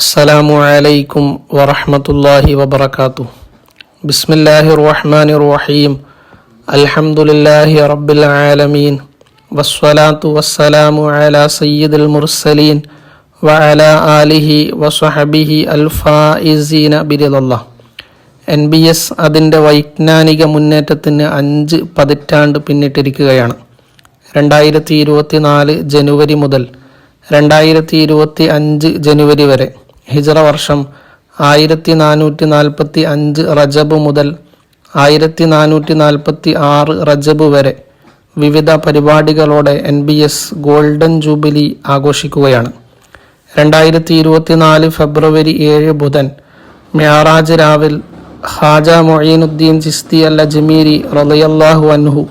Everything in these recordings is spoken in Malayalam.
അസ്സലാമു അലൈക്കും വറഹമത്തല്ലാഹി വബർക്കാത്തു ബിസ്മില്ലാഹി റഹ്മാൻ റഹീം അൽഹംദുലില്ലാഹി റബ്ബിൽ ആലമീൻ. വസ്വലാത്തു വസ്സലാമു അല സയ്യിദുൽ മുർസലീൻ. വഅല ആലിഹി വസ്വഹബിഹി അൽഫായിസീന ബിരിദല്ല എൻ ബി എസ് അതിന്റെ വൈജ്ഞാനിക മുന്നേറ്റത്തിന് അഞ്ച് പതിറ്റാണ്ട് പിന്നിട്ടിരിക്കുകയാണ്. രണ്ടായിരത്തി ഇരുപത്തി നാല് ജനുവരി മുതൽ രണ്ടായിരത്തി ഇരുപത്തി അഞ്ച് ജനുവരി വരെ ഹിജറ വർഷം ആയിരത്തി നാനൂറ്റി നാൽപ്പത്തി അഞ്ച് റജബ് മുതൽ ആയിരത്തി നാനൂറ്റി നാൽപ്പത്തി ആറ് റജബ് വരെ വിവിധ പരിപാടികളോടെ N B S golden jubilee ആഘോഷിക്കുകയാണ്. രണ്ടായിരത്തി ഇരുപത്തിനാല് ഫെബ്രുവരി ഏഴ് ബുധൻ മ്യാറാജ് രാവിൽ ഹാജ മൊയ്നുദ്ദീൻ ചിസ്തി അല്ല ജമീരി റളിയല്ലാഹു അൻഹു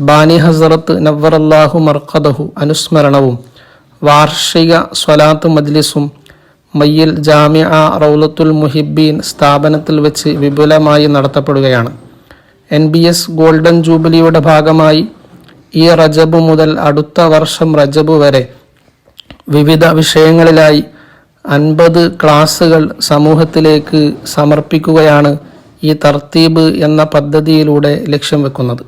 ബാനി ഹസറത്ത് നവറല്ലാഹു മർക്കദഹു അനുസ്മരണവും വാർഷിക സ്വലാത്ത് മജ്ലിസും മയ്യിൽ ജാമിഅ റൗലത്തുൽ മുഹിബീൻ സ്ഥാപനത്തിൽ വെച്ച് വിപുലമായി നടത്തപ്പെടുകയാണ്. എൻ ബി എസ് ഗോൾഡൻ ജൂബിലിയുടെ ഭാഗമായി ഈ റജബ് മുതൽ അടുത്ത വർഷം റജബ് വരെ വിവിധ വിഷയങ്ങളിലായി അൻപത് ക്ലാസുകൾ സമൂഹത്തിലേക്ക് സമർപ്പിക്കുകയാണ് ഈ തർത്തീബ് എന്ന പദ്ധതിയിലൂടെ ലക്ഷ്യം വെക്കുന്നത്.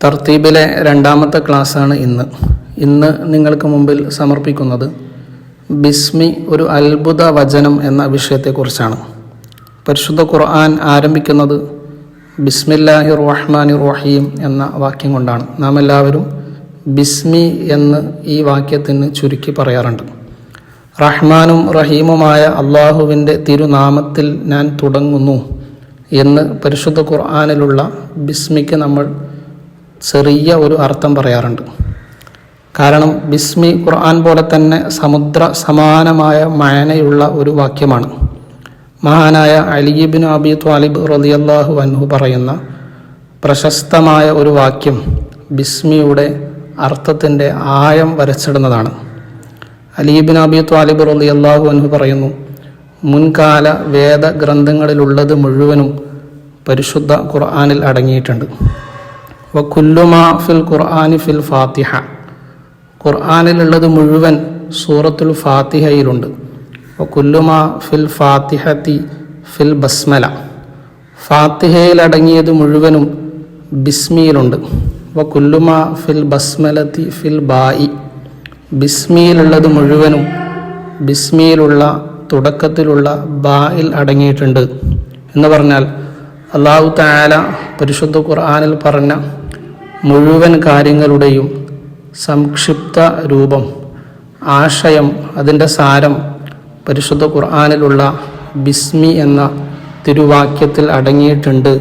തർത്തീബിലെ രണ്ടാമത്തെ ക്ലാസ്സാണ് ഇന്ന്. ഇന്ന് നിങ്ങൾക്ക് മുമ്പിൽ സമർപ്പിക്കുന്നത് ബിസ്മി ഒരു അത്ഭുത വചനം എന്ന വിഷയത്തെക്കുറിച്ചാണ്. പരിശുദ്ധ ഖുർആൻ ആരംഭിക്കുന്നത് ബിസ്മില്ലാഹി റഹ്മാനി റഹീം എന്ന വാക്യം കൊണ്ടാണ്. നാം എല്ലാവരും ബിസ്മി എന്ന് ഈ വാക്യത്തിന് ചുരുക്കി പറയാറുണ്ട്. റഹ്മാനും റഹീമുമായ അള്ളാഹുവിന്റെ തിരുനാമത്തിൽ ഞാൻ തുടങ്ങുന്നു എന്ന് പരിശുദ്ധ ഖുർആാനിലുള്ള ബിസ്മിക്ക് നമ്മൾ ചെറിയ ഒരു അർത്ഥം പറയാറുണ്ട്. കാരണം ബിസ്മി ഖുർആൻ പോലെ തന്നെ സമുദ്ര സമാനമായ മയനയുള്ള ഒരു വാക്യമാണ്. മഹാനായ അലിബിൻ അബി ത്വാലിബ് റലിയല്ലാഹു അൻഹു പറയുന്ന പ്രശസ്തമായ ഒരു വാക്യം ബിസ്മിയുടെ അർത്ഥത്തിന്റെ ആയം വരച്ചിടുന്നതാണ്. അലിബിൻ അബി ത്വാലിബ് റലിയല്ലാഹു അൻഹു പറയുന്നു മുൻകാല വേദ ഗ്രന്ഥങ്ങളിലുള്ളത് മുഴുവനും പരിശുദ്ധ ഖുർആാനിൽ അടങ്ങിയിട്ടുണ്ട്. വ ഫിൽ ഖുർആാനി ഫിൽ ഫാത്തിഹ. ഖുർആാനിലുള്ളത് മുഴുവൻ സൂറത്തുൽ ഫാത്തിഹയിലുണ്ട്. കുല്ലുമാ ഫിൽ ഫാത്തിഹത്തി ഫിൽ ബസ്മല. ഫാത്തിഹയിലടങ്ങിയത് മുഴുവനും ബിസ്മിയിലുണ്ട്. അപ്പോൾ കുല്ലുമ ഫിൽ ബസ്മലത്തി ഫിൽ ബായി. ബിസ്മിയിലുള്ളത് മുഴുവനും ബിസ്മിയിലുള്ള തുടക്കത്തിലുള്ള ബായിൽ അടങ്ങിയിട്ടുണ്ട്. എന്ന് പറഞ്ഞാൽ അള്ളാഹു താല പരിശുദ്ധ ഖുർആാനിൽ പറഞ്ഞ മുഴുവൻ കാര്യങ്ങളുടെയും സംക്ഷിപ്ത രൂപം ആശയം അതിന്റെ സാരം പരിശുദ്ധ ഖുർആാനിലുള്ള ബിസ്മി എന്ന തിരുവാക്യത്തിൽ അടങ്ങിയിട്ടുണ്ട്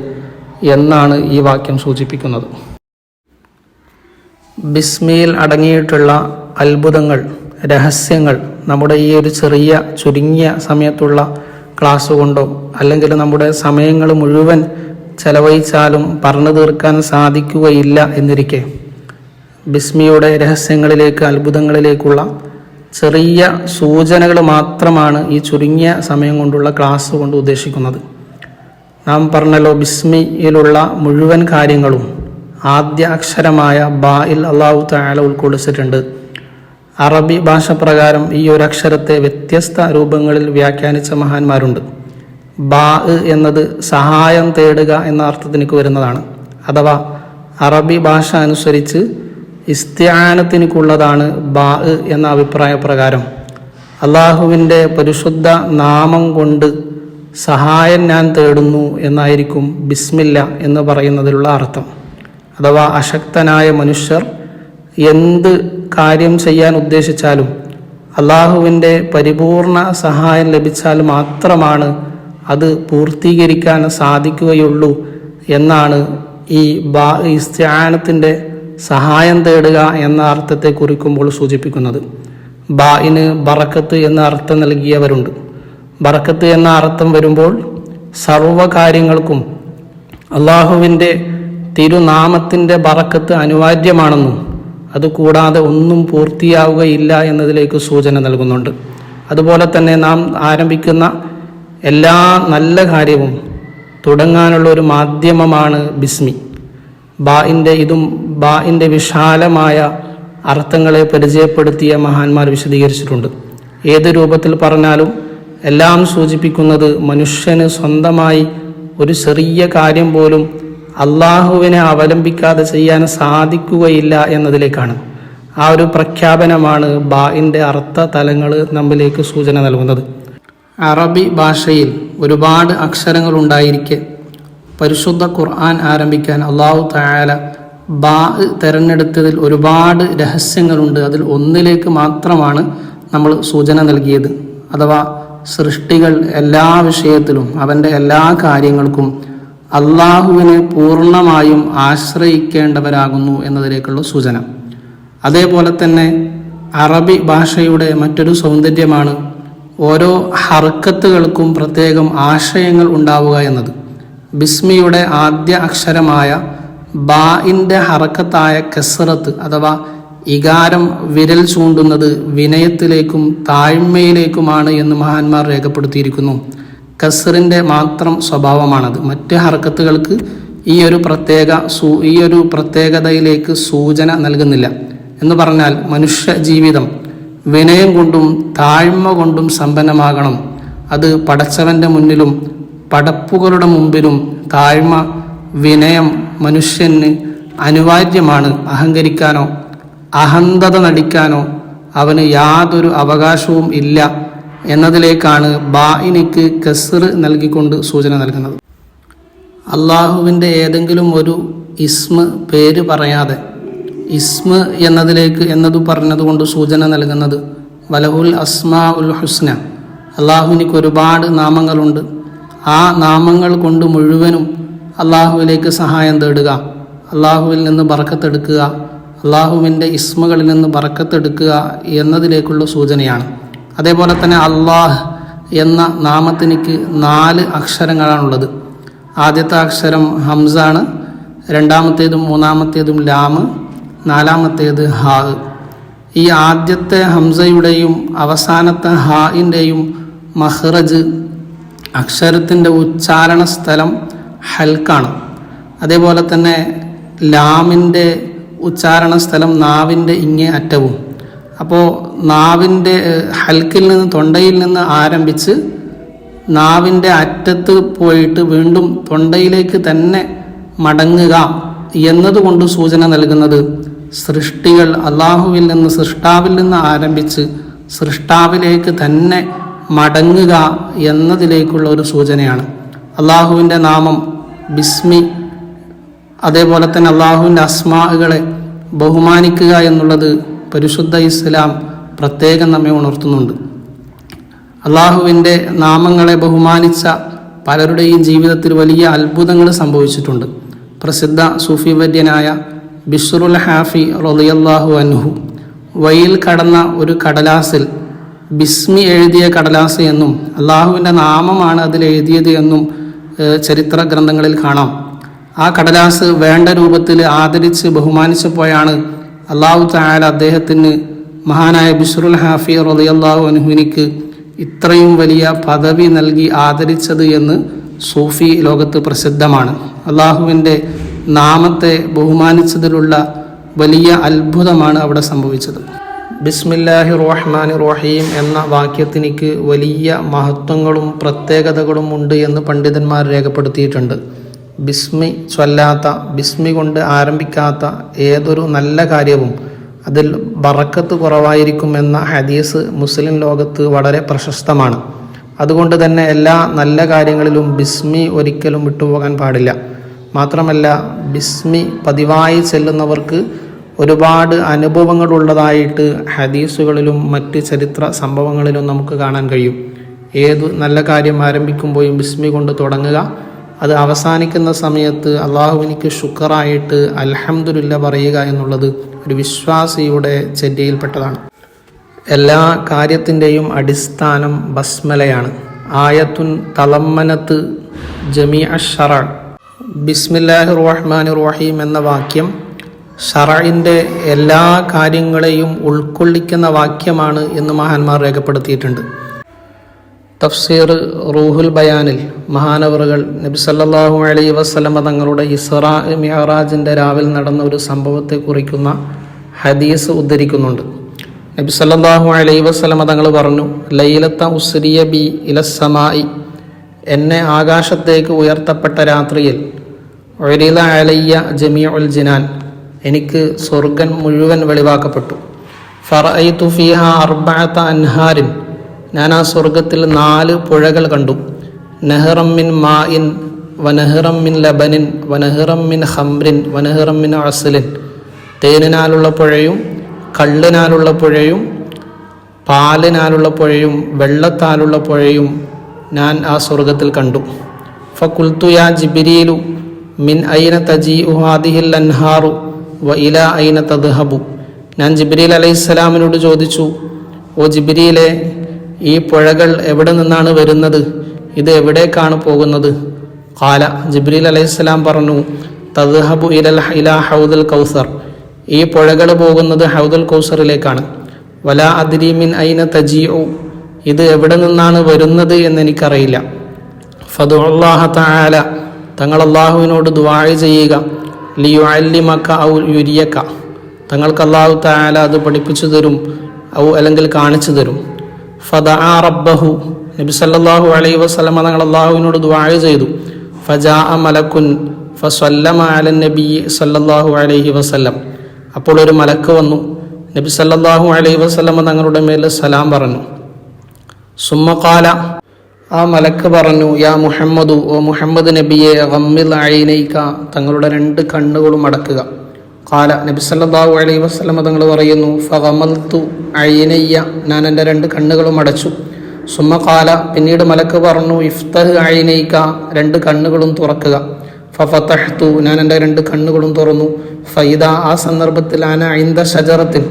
എന്നാണ് ഈ വാക്യം സൂചിപ്പിക്കുന്നത്. ബിസ്മിയിൽ അടങ്ങിയിട്ടുള്ള അത്ഭുതങ്ങൾ രഹസ്യങ്ങൾ നമ്മുടെ ഈ ഒരു ചെറിയ ചുരുങ്ങിയ സമയത്തുള്ള ക്ലാസ് കൊണ്ടോ അല്ലെങ്കിൽ നമ്മുടെ സമയങ്ങൾ മുഴുവൻ ചെലവഴിച്ചാലും പറഞ്ഞു തീർക്കാൻ സാധിക്കുകയില്ല എന്നിരിക്കെ. ബിസ്മിയുടെ രഹസ്യങ്ങളിലേക്ക് അത്ഭുതങ്ങളിലേക്കുള്ള ചെറിയ സൂചനകൾ മാത്രമാണ് ഈ ചുരുങ്ങിയ സമയം കൊണ്ടുള്ള ക്ലാസ് കൊണ്ട് ഉദ്ദേശിക്കുന്നത്. നാം പറഞ്ഞല്ലോ ബിസ്മിയിലുള്ള മുഴുവൻ കാര്യങ്ങളും ആദ്യ അക്ഷരമായ ഇൽ അള്ളാഹു താല ഉൾക്കൊള്ളിച്ചിട്ടുണ്ട്. അറബി ഭാഷ പ്രകാരം ഈ ഒരു അക്ഷരത്തെ വ്യത്യസ്ത രൂപങ്ങളിൽ വ്യാഖ്യാനിച്ച മഹാന്മാരുണ്ട്. ബാ എന്നത് സഹായം തേടുക എന്ന അർത്ഥത്തിലേക്ക് വരുന്നതാണ്. അഥവാ അറബി ഭാഷ അനുസരിച്ച് ഇസ്ത്യാനത്തിനുള്ളതാണ് ബാ എന്ന അഭിപ്രായ പ്രകാരം. അള്ളാഹുവിന്റെ പരിശുദ്ധ നാമം കൊണ്ട് സഹായം ഞാൻ തേടുന്നു എന്നായിരിക്കും ബിസ്മില്ല എന്ന് പറയുന്നതിലുള്ള അർത്ഥം. അഥവാ അശക്തനായ മനുഷ്യർ എന്ത് കാര്യം ചെയ്യാൻ ഉദ്ദേശിച്ചാലും അള്ളാഹുവിന്റെ പരിപൂർണ സഹായം ലഭിച്ചാൽ മാത്രമാണ് അത് പൂർത്തീകരിക്കാൻ സാധിക്കുകയുള്ളൂ എന്നാണ് ഈ ബാ ഇസ്ത്യാനത്തിന്റെ സഹായം തേടുക എന്ന അർത്ഥത്തെ കുറിക്കുമ്പോൾ സൂചിപ്പിക്കുന്നത് ബായിന് ബറക്കത്ത് എന്ന അർത്ഥം നൽകിയവരുണ്ട്. ബറക്കത്ത് എന്ന അർത്ഥം വരുമ്പോൾ സർവകാര്യങ്ങൾക്കും അള്ളാഹുവിന്റെ തിരുനാമത്തിന്റെ ബറക്കത്ത് അനിവാര്യമാണെന്നും അതുകൂടാതെ ഒന്നും പൂർത്തിയാവുകയില്ല എന്നതിലേക്ക് സൂചന നൽകുന്നുണ്ട്. അതുപോലെ തന്നെ നാം ആരംഭിക്കുന്ന എല്ലാ നല്ല കാര്യവും തുടങ്ങാനുള്ള ഒരു മാധ്യമമാണ് ബിസ്മി. ബാഇന്റെ ഇതും ബാഇന്റെ വിശാലമായ അർത്ഥങ്ങളെ പരിചയപ്പെടുത്തിയ മഹാന്മാർ വിശദീകരിച്ചിട്ടുണ്ട്. ഏത് രൂപത്തിൽ പറഞ്ഞാലും എല്ലാം സൂചിപ്പിക്കുന്നത് മനുഷ്യന് സ്വന്തമായി ഒരു ചെറിയ കാര്യം പോലും അള്ളാഹുവിനെ അവലംബിക്കാതെ ചെയ്യാൻ സാധിക്കുകയില്ല എന്നതിലേക്കാണ്. ആ ഒരു പ്രഖ്യാപനമാണ് ബാഇന്റെ അർത്ഥ തലങ്ങൾ നമ്മിലേക്ക് സൂചന നൽകുന്നത്. അറബി ഭാഷയിൽ ഒരുപാട് അക്ഷരങ്ങൾ ഉണ്ടായിരിക്കെ. പരിശുദ്ധ ഖുർആൻ ആരംഭിക്കാൻ അള്ളാഹു തായാല ബാ തിരഞ്ഞെടുത്തതിൽ ഒരുപാട് രഹസ്യങ്ങളുണ്ട്. അതിൽ ഒന്നിലേക്ക് മാത്രമാണ് നമ്മൾ സൂചന നൽകിയത്. അഥവാ സൃഷ്ടികൾ എല്ലാ വിഷയത്തിലും അവന്റെ എല്ലാ കാര്യങ്ങൾക്കും അള്ളാഹുവിനെ പൂർണമായും ആശ്രയിക്കേണ്ടവരാകുന്നു എന്നതിലേക്കുള്ള സൂചന. അതേപോലെ തന്നെ അറബി ഭാഷയുടെ മറ്റൊരു സൗന്ദര്യമാണ് ഓരോ ഹർക്കത്തുകൾക്കും പ്രത്യേകം ആശയങ്ങൾ ഉണ്ടാവുക എന്നത്. ബിസ്മിയുടെ ആദ്യ അക്ഷരമായ ബാഇന്റെ ഹറക്കത്തായ കസറത്ത് അഥവാ ഇകാരം വിരൽ ചൂണ്ടുന്നത് വിനയത്തിലേക്കും താഴ്മയിലേക്കുമാണ് എന്ന് മഹാന്മാർ രേഖപ്പെടുത്തിയിരിക്കുന്നു. കസറിന്റെ മാത്രം സ്വഭാവമാണത്. മറ്റ് ഹറക്കത്തുകൾക്ക് ഈ ഒരു പ്രത്യേക സൂ ഈ ഒരു പ്രത്യേകതയിലേക്ക് സൂചന നൽകുന്നില്ല. എന്ന് പറഞ്ഞാൽ മനുഷ്യ ജീവിതം വിനയം കൊണ്ടും താഴ്മ കൊണ്ടും സമ്പന്നമാകണം. അത് പടച്ചവന്റെ മുന്നിലും പടപ്പുകളുടെ മുമ്പിലും താഴ്മ വിനയം മനുഷ്യന് അനിവാര്യമാണ്. അഹങ്കരിക്കാനോ അഹന്തത നടിക്കാനോ അവന് യാതൊരു അവകാശവും ഇല്ല എന്നതിലേക്കാണ് ബായിനിക്ക് കസർ നൽകിക്കൊണ്ട് സൂചന നൽകുന്നത്. അള്ളാഹുവിന്റെ ഏതെങ്കിലും ഒരു ഇസ്മ പേര് പറയാതെ ഇസ്മ എന്നതിലേക്ക് എന്നത് പറഞ്ഞതുകൊണ്ട് സൂചന നൽകുന്നത് വലഹുൽ അസ്മാ ഉൽ ഹുസ്ന. അള്ളാഹുവിനിക്ക് ഒരുപാട് നാമങ്ങളുണ്ട്. ആ നാമങ്ങൾ കൊണ്ട് മുഴുവനും അള്ളാഹുവിലേക്ക് സഹായം തേടുക. അള്ളാഹുവിൽ നിന്ന് ബറക്കത്തെടുക്കുക. അള്ളാഹുവിന്റെ ഇസ്മകളിൽ നിന്ന് ബറക്കത്തെടുക്കുക എന്നതിലേക്കുള്ള സൂചനയാണ്. അതേപോലെ തന്നെ അള്ളാഹ് എന്ന നാമത്തിനിക്ക് നാല് അക്ഷരങ്ങളാണുള്ളത്. ആദ്യത്തെ അക്ഷരം ഹംസാണ് രണ്ടാമത്തേതും മൂന്നാമത്തേതും ലാമ് നാലാമത്തേത് ഹാ. ഈ ആദ്യത്തെ ഹംസയുടെയും അവസാനത്തെ ഹായിന്റെയും മഹ്റജ് അക്ഷരത്തിന്റെ ഉച്ചാരണ സ്ഥലം ഹൽക്കാണ്. അതേപോലെ തന്നെ ലാമിന്റെ ഉച്ചാരണ സ്ഥലം നാവിന്റെ ഇങ്ങേ അറ്റവും. അപ്പോൾ നാവിന്റെ ഹൽക്കിൽ നിന്ന് തൊണ്ടയിൽ നിന്ന് ആരംഭിച്ച് നാവിന്റെ അറ്റത്ത് പോയിട്ട് വീണ്ടും തൊണ്ടയിലേക്ക് തന്നെ മടങ്ങുക എന്നതുകൊണ്ട് സൂചന നൽകുന്നത് സൃഷ്ടികൾ അള്ളാഹുവിൽ നിന്ന് സൃഷ്ടാവിൽ നിന്ന് ആരംഭിച്ച് സൃഷ്ടാവിലേക്ക് തന്നെ മടങ്ങുക എന്നതിലേക്കുള്ള ഒരു സൂചനയാണ്. അള്ളാഹുവിന്റെ നാമം ബിസ്മി അതേപോലെ തന്നെ അള്ളാഹുവിന്റെ അസ്മാകളെ ബഹുമാനിക്കുക എന്നുള്ളത് പരിശുദ്ധ ഇസ്ലാം പ്രത്യേകം നമ്മെ ഉണർത്തുന്നുണ്ട്. അള്ളാഹുവിന്റെ നാമങ്ങളെ ബഹുമാനിച്ച പലരുടെയും ജീവിതത്തിൽ വലിയ അത്ഭുതങ്ങൾ സംഭവിച്ചിട്ടുണ്ട്. പ്രസിദ്ധ സൂഫി വര്യനായ ബിഷറുൽ ഹാഫി റളിയല്ലാഹു അൻഹു വയിൽ കടന്ന ഒരു കടലാസിൽ ബിസ്മി എഴുതിയ കടലാസ് എന്നും അള്ളാഹുവിന്റെ നാമമാണ് അതിൽ എഴുതിയത് എന്നും ചരിത്ര ഗ്രന്ഥങ്ങളിൽ കാണാം. ആ കടലാസ് വേണ്ട രൂപത്തിൽ ആദരിച്ച് ബഹുമാനിച്ചപ്പോഴാണ് അള്ളാഹു തായാല അദ്ദേഹത്തിന് മഹാനായ ബിഷറുൽ ഹാഫി റളിയല്ലാഹു അനുഹുവിനിക്ക് ഇത്രയും വലിയ പദവി നൽകി ആദരിച്ചത് എന്ന് സൂഫി ലോകത്ത് പ്രസിദ്ധമാണ്. അള്ളാഹുവിന്റെ നാമത്തെ ബഹുമാനിച്ചതിലുള്ള വലിയ അത്ഭുതമാണ് അവിടെ സംഭവിച്ചത്. ബിസ്മില്ലാഹി റഹ്മാൻ റഹീം എന്ന വാക്യത്തിനിക്ക് വലിയ മഹത്വങ്ങളും പ്രത്യേകതകളും ഉണ്ട് എന്ന് പണ്ഡിതന്മാർ രേഖപ്പെടുത്തിയിട്ടുണ്ട്. ബിസ്മി ചൊല്ലാത്ത ബിസ്മി കൊണ്ട് ആരംഭിക്കാത്ത ഏതൊരു നല്ല കാര്യവും അതിൽ ബറക്കത്ത് കുറവായിരിക്കുമെന്ന ഹദീസ് മുസ്ലിം ലോകത്ത് വളരെ പ്രശസ്തമാണ്. അതുകൊണ്ട് തന്നെ എല്ലാ നല്ല കാര്യങ്ങളിലും ബിസ്മി ഒരിക്കലും വിട്ടുപോകാൻ പാടില്ല. മാത്രമല്ല ബിസ്മി പതിവായി ചെല്ലുന്നവർക്ക് ഒരുപാട് അനുഭവങ്ങളുള്ളതായിട്ട് ഹദീസുകളിലും മറ്റ് ചരിത്ര സംഭവങ്ങളിലും നമുക്ക് കാണാൻ കഴിയും. ഏത് നല്ല കാര്യം ആരംഭിക്കുമ്പോഴും ബിസ്മി കൊണ്ട് തുടങ്ങുക. അത് അവസാനിക്കുന്ന സമയത്ത് അള്ളാഹുവിനിക്ക് ഷുക്കറായിട്ട് അലഹമുല്ല പറയുക എന്നുള്ളത് ഒരു വിശ്വാസിയുടെ ചര്യയിൽപ്പെട്ടതാണ്. എല്ലാ കാര്യത്തിന്റെയും അടിസ്ഥാനം ബസ്മലയാണ്. ആയത്തുൻ തലമ്മനത്ത് ജമി അഷറ ബിസ്മില്ലാഹി റഹ്മാൻ റഹീം എന്ന വാക്യം ഷറയിന്റെ എല്ലാ കാര്യങ്ങളെയും ഉൾക്കൊള്ളിക്കുന്ന വാക്യമാണ് എന്ന് മഹാന്മാർ രേഖപ്പെടുത്തിയിട്ടുണ്ട്. തഫ്സീർ റൂഹുൽ ബയാനിൽ മഹാനവറുകൾ നബി സല്ലല്ലാഹു അലൈഹി വസല്ലമ തങ്ങളുടെ ഇസ്റാ മിഹറാജിന്റെ രാവിൽ നടന്ന ഒരു സംഭവത്തെ കുറിക്കുന്ന ഹദീസ് ഉദ്ധരിക്കുന്നുണ്ട്. നബി സല്ലല്ലാഹു അലൈഹി വസല്ലമ തങ്ങൾ പറഞ്ഞു ലൈലത്ത ഉസ്രിയ ബി ഇലസമായി എന്നെ ആകാശത്തേക്ക് ഉയർത്തപ്പെട്ട രാത്രിയിൽ ഒരില അലയ്യ ജമിയ ഉൽ ജിനാൻ. എനിക്ക് സ്വർഗൻ മുഴുവൻ വെളിവാക്കപ്പെട്ടു. ഫറൈതു ഫിഹ അർബാത്ത അൻഹാരിൻ. ഞാൻ ആ സ്വർഗത്തിൽ നാല് പുഴകൾ കണ്ടു. നെഹ്റം മിൻ മാ ഇൻ വനഹിറം മിൻ ലബനിൻ വനഹിറം മിൻ ഹംറിൻ വനഹിറം മിൻ അസലിൻ. തേനിനാലുള്ള പുഴയും കള്ളിനാലുള്ള പുഴയും പാലിനാലുള്ള പുഴയും വെള്ളത്താലുള്ള പുഴയും ഞാൻ ആ സ്വർഗത്തിൽ കണ്ടു. ഫകുൽത്തു യാ ജിബിരിയിലു മിൻ ഐന തജി ഉഹാദിഹിൽ അൻഹാറു. വ ഇല ഐന തദ്ഹബു? ഞാൻ ജിബ്രീൽ അലൈഹിസ്സലാമിനോട് ചോദിച്ചു ഓ ജിബ്രീലെ ഈ പുഴകൾ എവിടെ നിന്നാണ് വരുന്നത്? ഇത് എവിടേക്കാണ് പോകുന്നത്? കാല ജിബ്രീൽ അലൈഹിസ്സലാം പറഞ്ഞു തദ്ഹബു ഇലൽ ഇല ഹൗദുൽ കൗസർ. ഈ പുഴകൾ പോകുന്നത് ഹൗദുൽ കൗസറിലേക്കാണ്. വല അദ്രീമിൻ ഐന തജിഉ? ഇത് എവിടെ നിന്നാണ് വരുന്നത് എന്ന് എനിക്കറിയില്ല ഫതുല്ലാഹ തആല തങ്ങൾ അള്ളാഹുവിനോട് ദുവാഴ ചെയ്യുക. ലിയുഅല്ലിമക ഔ യുരിയക്ക തങ്ങൾക്ക് അള്ളാഹു താല അത് പഠിപ്പിച്ചു തരും ഔ അല്ലെങ്കിൽ കാണിച്ചു തരും. ഫദ ആ റബ്ബഹു. നബി സല്ലാഹു അലൈ വസ്ലമ തങ്ങൾ അള്ളാഹുവിനോട് ദുആഇ ചെയ്തു. ഫജാഅ മലക്കുൻ ഫസല്ലമ അലൻ നബി സല്ലാഹു അലൈഹി വസ്ലം അപ്പോൾ ഒരു മലക്ക് വന്നു. നബി സല്ലാഹു അലൈഹി വസ്ലമ തങ്ങളുടെ മേൽ സലാം പറഞ്ഞു. സുമ്മക്കാല ആ മലക്ക് പറഞ്ഞു യാ മുഹമ്മദു ഓ മുഹമ്മദ് നബിയെ ഗമ്മിൽ അയിനയിക്ക തങ്ങളുടെ രണ്ട് കണ്ണുകളും അടക്കുക. കാല നബി സല്ലാഹു അലൈഹി വസ്ലമ തങ്ങൾ പറയുന്നു ഫമൽത്തു അയിനയ്യ ഞാൻ എന്റെ രണ്ട് കണ്ണുകളും അടച്ചു. സുമ കാല പിന്നീട് മലക്ക് പറഞ്ഞു ഇഫ്തഹ് അയിനയിക്ക രണ്ട് കണ്ണുകളും തുറക്കുക. ഫഫത്തഹ്തു ഞാൻ എന്റെ രണ്ട് കണ്ണുകളും തുറന്നു. ഫൈദ ആ സന്ദർഭത്തിൽ ആന ഐന്ദ ഷജറത്തിൽ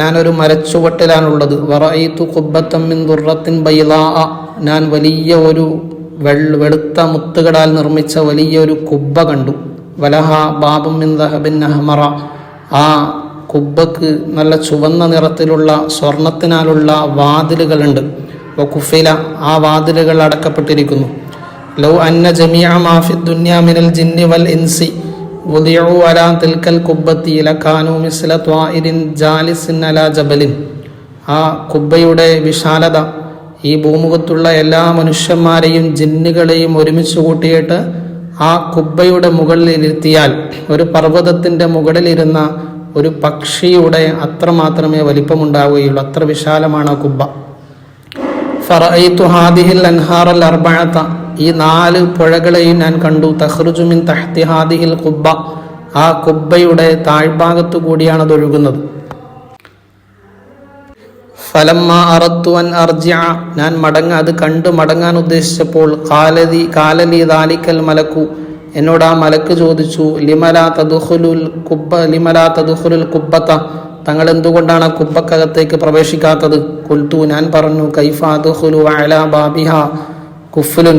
ഞാനൊരു മരച്ചുവട്ടിലാണുള്ളത്. വറയിത്തു കുബ്ബത്തമ്മിൻ ദുർറത്തിൻ ബൈലാ. ഞാൻ വലിയ ഒരു വെൾ വെളുത്ത മുത്തുകടാൽ നിർമ്മിച്ച വലിയൊരു കുബ്ബ കണ്ടു. വലഹ ബാബും അഹ്മറ. ആ കുബ്ബക്ക് നല്ല ചുവന്ന നിറത്തിലുള്ള സ്വർണത്തിനാലുള്ള വാതിലുകളുണ്ട്. കുഫില ആ വാതിലുകൾ അടക്കപ്പെട്ടിരിക്കുന്നു. ലൗ അന്ന ജമിയ മാഫി ദുന്യ മിനൽ ജിന്നി വൽ ഇൻസി. ഉദിയു അല തിൽക്കൽ കുബ്ബത്തി ലക്കാനു മിസ്ല ത്വാഇരിൻ ജാലിസിൻ അല ജബലിൻ. ആ കുബ്ബയുടെ വിശാലത ഈ ഭൂമുഖത്തുള്ള എല്ലാ മനുഷ്യന്മാരെയും ജിന്നുകളെയും ഒരുമിച്ച് കൂട്ടിയിട്ട് ആ കുബ്ബയുടെ മുകളിൽ ഇരുത്തിയാൽ ഒരു പർവതത്തിന്റെ മുകളിലിരുന്ന ഒരു പക്ഷിയുടെ അത്ര മാത്രമേ വലിപ്പമുണ്ടാവുകയുള്ളൂ. അത്ര വിശാലമാണ് ആ കുബ്ബ. ഫറയിത്തു ഹാദിഹിൽ അൻഹാറൽ അർബഅത. ഈ നാല് പുഴകളെയും ഞാൻ കണ്ടു. തഹ്റുജുമിൻ തഹ്തി ഹാദിഹിൽ കുബ്ബ. ആ കുബ്ബയുടെ താഴ്ഭാഗത്തു കൂടിയാണ് അത് ഒഴുകുന്നത്. ഫലമ്മ അറത്തുവൻ അർജിഅ. ഞാൻ മടങ്ങ അത് കണ്ടു മടങ്ങാൻ ഉദ്ദേശിച്ചപ്പോൾ കാലതി കാലലി ദാലിക്കൽ മലക്കു. എന്നോട് ആ മലക്ക് ചോദിച്ചു ലിമല തദുഹുലുൽ കുബ്ബ ലിമല തദുഹുലുൽ കുബ്ബത്ത തങ്ങൾ എന്തുകൊണ്ടാണ് കുബ്ബക്കകത്തേക്ക് പ്രവേശിക്കാത്തത്? കുൽത്തു ഞാൻ പറഞ്ഞു കൈഫ അദ്ഖുലു അല ബാബിഹ കുഫ്ലുൻ.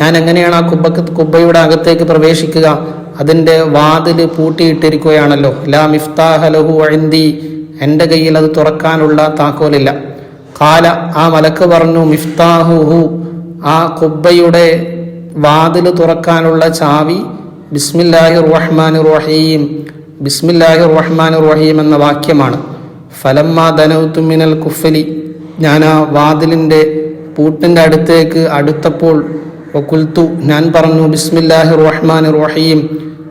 ഞാൻ എങ്ങനെയാണ് ആ കുബ്ബക്ക് കുബ്ബയുടെ അകത്തേക്ക് പ്രവേശിക്കുക? അതിന്റെ വാതിൽ പൂട്ടിയിട്ടിരിക്കുകയാണല്ലോ. ലാ മിഫ്താഹ ലഹു അഴിന്തി എന്റെ കയ്യിൽ അത് തുറക്കാനുള്ള താക്കോലില്ല. കാല ആ മലക്ക് പറഞ്ഞു മിഫ്താഹുഹു. ആ കുബ്ബയുടെ വാതിൽ തുറക്കാനുള്ള ചാവി ബിസ്മില്ലാഹി റഹ്മാൻ റഹീം ബിസ്മില്ലാഹി റഹ്മാൻ റഹീം എന്ന വാക്യമാണ്. ഫലമ്മ ധനൗത്തുമിനൽ കുഫലി ഞാൻ ആ വാതിലിന്റെ പൂട്ടിന്റെ അടുത്തേക്ക് അടുത്തപ്പോൾ ഒക്കുൽത്തു ഞാൻ പറഞ്ഞു ബിസ്മില്ലാഹി റഹ്മാൻ റഹീം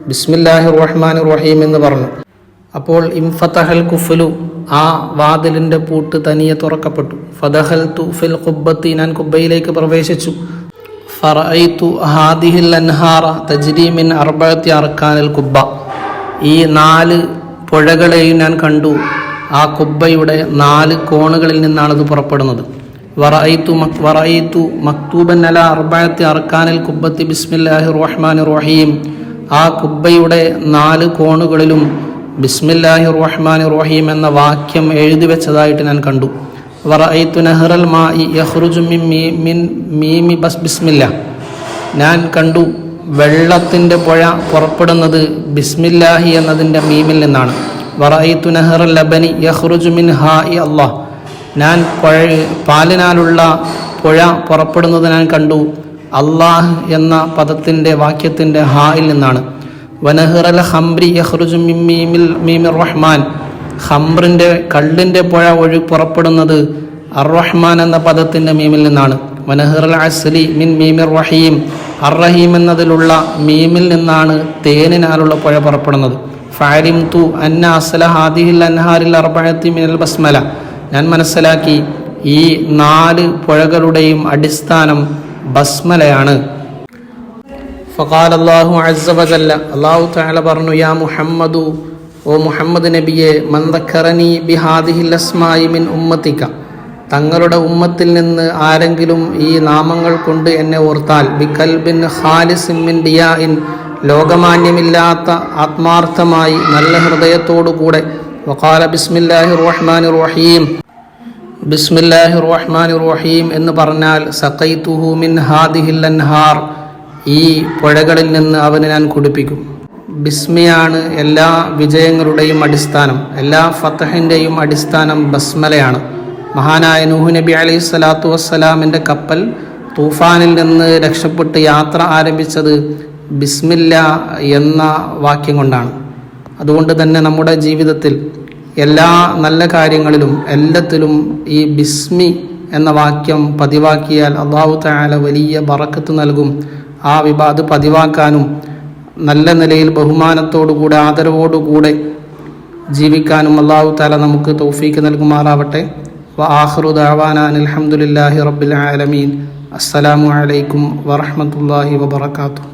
ബിസ്മില്ലാഹി റഹ്മാൻ റഹീം എന്ന് പറഞ്ഞു. അപ്പോൾ ഇംഫത്തഹൽ കുഫലു ആ വാതിലിന്റെ പൂട്ട് തനിയെ തുറക്കപ്പെട്ടു. ഫതഹൽ തുഫിൽ കുബത്തി ഞാൻ കുബ്ബയിലേക്ക് പ്രവേശിച്ചു. ഫറൈത്തു ഹാദിഹിൽ അൻഹാറ തജ്രീമിൻ അർബത്തി അർക്കാനിൽ കുബ്ബ ഈ നാല് പുഴകളെയും ഞാൻ കണ്ടു. ആ കുബ്ബയുടെ നാല് കോണുകളിൽ നിന്നാണ് ഇത് പുറപ്പെടുന്നത്. വറൈത്തു വറൈത്തു മക്തൂബൻ അല അർബായത്തി അർക്കാനിൽ കുബ്ബത്തി ബിസ്മില്ലാഹി റഹ്മാൻ റഹീം. ആ കുബ്ബയുടെ നാല് കോണുകളിലും ബിസ്മില്ലാഹി റഹ്മാൻ റഹീം എന്ന വാക്യം എഴുതി വെച്ചതായിട്ട് ഞാൻ കണ്ടു. ബിസ്മില്ല. ഞാൻ കണ്ടു വെള്ളത്തിന്റെ പുഴ പുറപ്പെടുന്നത് ബിസ്മില്ലാഹി എന്നതിന്റെ മീമിൽ നിന്നാണ്. ലബനി മിൻ ഹാ അള്ളാഹ് ഞാൻ പുഴ പാലിനാലുള്ള പുഴ പുറപ്പെടുന്നത് ഞാൻ കണ്ടു അള്ളാഹ് എന്ന പദത്തിന്റെ വാക്യത്തിന്റെ ഹായിൽ നിന്നാണ്. വനഹ്റൽ കള്ളിന്റെ റഹ്മാൻ. പുഴ ഒഴി പുറപ്പെടുന്നത് അർറഹ്മാൻ എന്ന പദത്തിന്റെ മീമിൽ നിന്നാണ്. വനഹിറൽ അസ്ലി മിൻ മീമിർ റഹീം. അർ റഹീം എന്നതിലുള്ള മീമിൽ നിന്നാണ് തേനിനാലുള്ള പുഴ പുറപ്പെടുന്നത്. ഫാരിം തു അന്ന അസല ഹാദിഹിൽ അൻഹാരിൽ അർബഴത്തി മിനൽ ബസ്മല. ഞാൻ മനസ്സിലാക്കി ഈ നാല് പുഴകളുടെയും അടിസ്ഥാനം ബസ്മലയാണ്. ഫഖാൽ അള്ളാഹു അസവജല്ല അള്ളാഹു താല പറഞ്ഞു യാ മുഹമ്മദു ഓ മുഹമ്മദ് നബിയെ മന്ദഖറനി ബിഹാദിഹിൽ അസ്മായി മിൻ ഉമ്മത്തിക്ക തങ്ങളുടെ ഉമ്മത്തിൽ നിന്ന് ആരെങ്കിലും ഈ നാമങ്ങൾ കൊണ്ട് എന്നെ ഓർത്താൽ ബിക്കൽ ബിൻ ഖാലിസ് മിൻ ഡിയാഇൻ ലോകമാന്യമില്ലാത്ത ആത്മാർത്ഥമായി നല്ല ഹൃദയത്തോടുകൂടെ വഖാല ബിസ്മില്ലാഹി റഹ്മാൻ റഹീം. ബിസ്മില്ലാഹി റഹ്മാൻ റഹീം എന്ന് പറഞ്ഞാൽ സഖൈതുഹു മിൻ ഹാദിഹിൽ അൻഹാർ. ഈ പുഴകളിൽ നിന്ന് അവന് ഞാൻ കുടിപ്പിക്കും. ബിസ്മിയാണ് എല്ലാ വിജയങ്ങളുടെയും അടിസ്ഥാനം. എല്ലാ ഫത്തഹിന്റെയും അടിസ്ഥാനം ബസ്മലയാണ്. മഹാനായ നൂഹ് നബി അലൈഹി സ്വലാത്തു വസ്സലാമിന്റെ കപ്പൽ തൂഫാനിൽ നിന്ന് രക്ഷപ്പെട്ട് യാത്ര ആരംഭിച്ചത് ബിസ്മില്ല എന്ന വാക്യം കൊണ്ടാണ്. അതുകൊണ്ട് തന്നെ നമ്മുടെ ജീവിതത്തിൽ എല്ലാ നല്ല കാര്യങ്ങളിലും എല്ലാത്തിലും ഈ ബിസ്മി എന്ന വാക്യം പതിവാക്കിയാൽ അള്ളാഹു താല വലിയ ബറക്കത്ത് നൽകും. ആ വിവാദ പതിവാക്കാനും നല്ല നിലയിൽ ബഹുമാനത്തോടുകൂടെ ആദരവോടുകൂടെ ജീവിക്കാനും അള്ളാഹു താല നമുക്ക് തൗഫീക്ക് നൽകുമാറാവട്ടെ. വ ആഹ്റു ദാവാനാൻ അലഹമുല്ലാഹി റബ്ബിൽ ആലമീൻ. അസ്സലാമു അലൈക്കും വറഹമത്തല്ലാഹി വബർക്കാത്തു